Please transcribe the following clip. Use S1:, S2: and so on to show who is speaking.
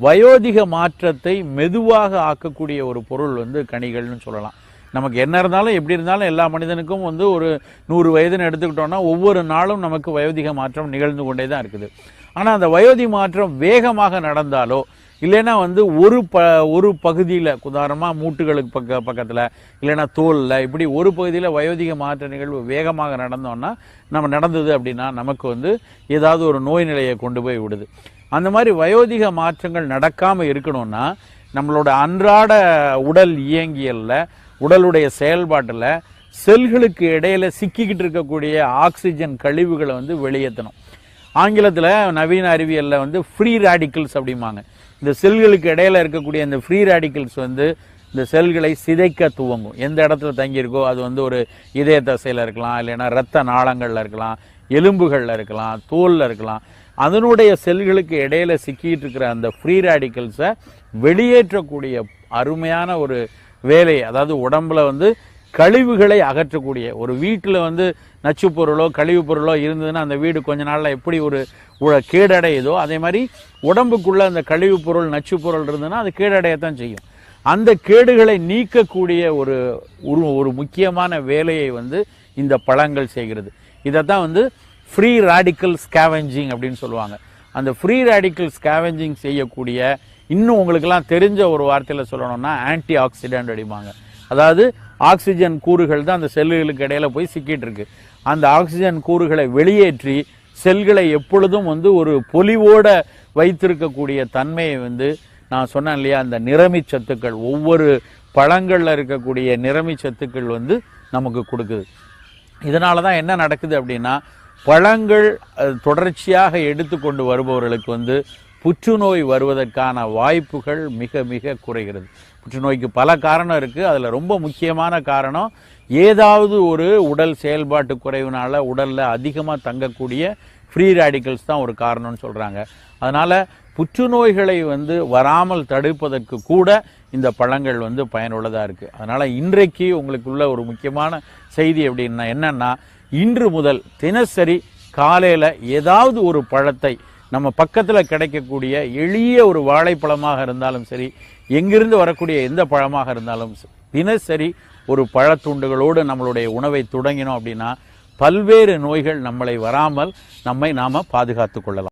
S1: வயோதிக மாற்றத்தை மெதுவாக ஆக்கக்கூடிய ஒரு பொருள் வந்து கனிகள்னு சொல்லலாம். நமக்கு என்ன இருந்தாலும் எப்படி இருந்தாலும் எல்லா மனிதனுக்கும் வந்து ஒரு நூறு வயதுன்னு எடுத்துக்கிட்டோம்னா ஒவ்வொரு நாளும் நமக்கு வயோதிக மாற்றம் நிகழ்ந்து கொண்டே தான் இருக்குது. ஆனால் அந்த வயோதி மாற்றம் வேகமாக நடந்தாலோ இல்லைன்னா வந்து ஒரு ப ஒரு பகுதியில் உதாரணமாக மூட்டுகளுக்கு பக்க பக்கத்தில் இல்லைன்னா தோலில் இப்படி ஒரு பகுதியில் வயோதிக மாற்ற நிகழ்வு வேகமாக நடந்தோன்னா நம்ம நடந்தது அப்படின்னா நமக்கு வந்து ஏதாவது ஒரு நோய் நிலையை கொண்டு போய் விடுது. அந்த மாதிரி வயோதிக மாற்றங்கள் நடக்காமல் இருக்கணும்னா நம்மளோட அன்றாட உடல் இயங்கியலில் உடலுடைய செயல்பாட்டில் செல்களுக்கு இடையில சிக்கிக்கிட்டு இருக்கக்கூடிய ஆக்சிஜன் கழிவுகளை வந்து வெளியேற்றணும் ஆங்கிலத்தில் நவீன அறிவியலில் வந்து ஃப்ரீ ரேடிக்கல்ஸ் அப்படிம்பாங்க. இந்த செல்களுக்கு இடையில இருக்கக்கூடிய இந்த ஃப்ரீ ரேடிக்கல்ஸ் வந்து இந்த செல்களை சிதைக்க துவங்கும். எந்த இடத்துல தங்கியிருக்கோ அது வந்து ஒரு இதய தசையில் இருக்கலாம் இல்லைன்னா ரத்த நாளங்களில் இருக்கலாம் எலும்புகளில் இருக்கலாம் தோலில் இருக்கலாம். அதனுடைய செல்களுக்கு இடையில சிக்கிட்டு இருக்கிற அந்த ஃப்ரீ ரேடிக்கல்ஸை வெளியேற்றக்கூடிய அருமையான ஒரு வேலை அதாவது உடம்புல வந்து கழிவுகளை அகற்றக்கூடிய ஒரு வீட்டில் வந்து நச்சு பொருளோ கழிவு பொருளோ இருந்ததுன்னா அந்த வீடு கொஞ்ச நாளில் எப்படி ஒரு உ- கேடடையுதோ அதே மாதிரி உடம்புக்குள்ளே அந்த கழிவு பொருள் நச்சு பொருள் இருந்ததுன்னா அது கேடடையத்தான் செய்யும். அந்த கேடுகளை நீக்கக்கூடிய ஒரு ஒரு ஒரு முக்கியமான வேலையை வந்து இந்த பழங்கள் செய்கிறது. இதை தான் வந்து ஃப்ரீ ராடிக்கல் ஸ்கேவெஞ்சிங் அப்படின்னு சொல்லுவாங்க. அந்த ஃப்ரீ ராடிக்கல் ஸ்கேவெஞ்சிங் செய்யக்கூடிய இன்னும் உங்களுக்கெல்லாம் தெரிஞ்ச ஒரு வார்த்தையில் சொல்லணும்னா ஆன்டி ஆக்சிடென்ட் அடிப்பாங்க. அதாவது ஆக்சிஜன் கூறுகள் தான் அந்த செல்லுகளுக்கு இடையில போய் சிக்கிட்டு இருக்கு. அந்த ஆக்சிஜன் கூறுகளை வெளியேற்றி செல்களை எப்பொழுதும் வந்து ஒரு பொலிவோட வைத்திருக்கக்கூடிய தன்மையை வந்து நான் சொன்னேன் இல்லையா அந்த நிறமி சத்துக்கள் ஒவ்வொரு பழங்களில் இருக்கக்கூடிய நிறமி சத்துக்கள் வந்து நமக்கு கொடுக்குது. இதனால தான் என்ன நடக்குது அப்படின்னா பழங்கள் தொடர்ச்சியாக எடுத்துக்கொண்டு வருபவர்களுக்கு வந்து புற்றுநோய் வருவதற்கான வாய்ப்புகள் மிக மிக குறைகிறது. புற்றுநோய்க்கு பல காரணம் இருக்குது அதில் ரொம்ப முக்கியமான காரணம் ஏதாவது ஒரு உடல் செயல்பாட்டு குறைவினால் உடலில் அதிகமாக தங்கக்கூடிய ஃப்ரீ ரேடிக்கல்ஸ் தான் ஒரு காரணம்னு சொல்கிறாங்க அதனால் புற்றுநோய்களை வந்து வராமல் தடுப்பதற்கு கூட இந்த பழங்கள் வந்து பயனுள்ளதாக இருக்குது அதனால் இன்றைக்கு உங்களுக்குள்ள ஒரு முக்கியமான செய்தி அப்படின்னா என்னென்னா இன்று முதல் தினசரி காலையில் ஏதாவது ஒரு பழத்தை நம்ம பக்கத்தில் கிடைக்கக்கூடிய எளிய ஒரு வாழைப்பழமாக இருந்தாலும் சரி எங்கிருந்து வரக்கூடிய எந்த பழமாக இருந்தாலும் தினசரி ஒரு பழத்துண்டுகளோடு நம்மளுடைய உணவை தொடங்கினோம் அப்படின்னா பல்வேறு நோய்கள் நம்மளை வராமல் நம்மை நாம் பாதுகாத்து கொள்ளலாம்.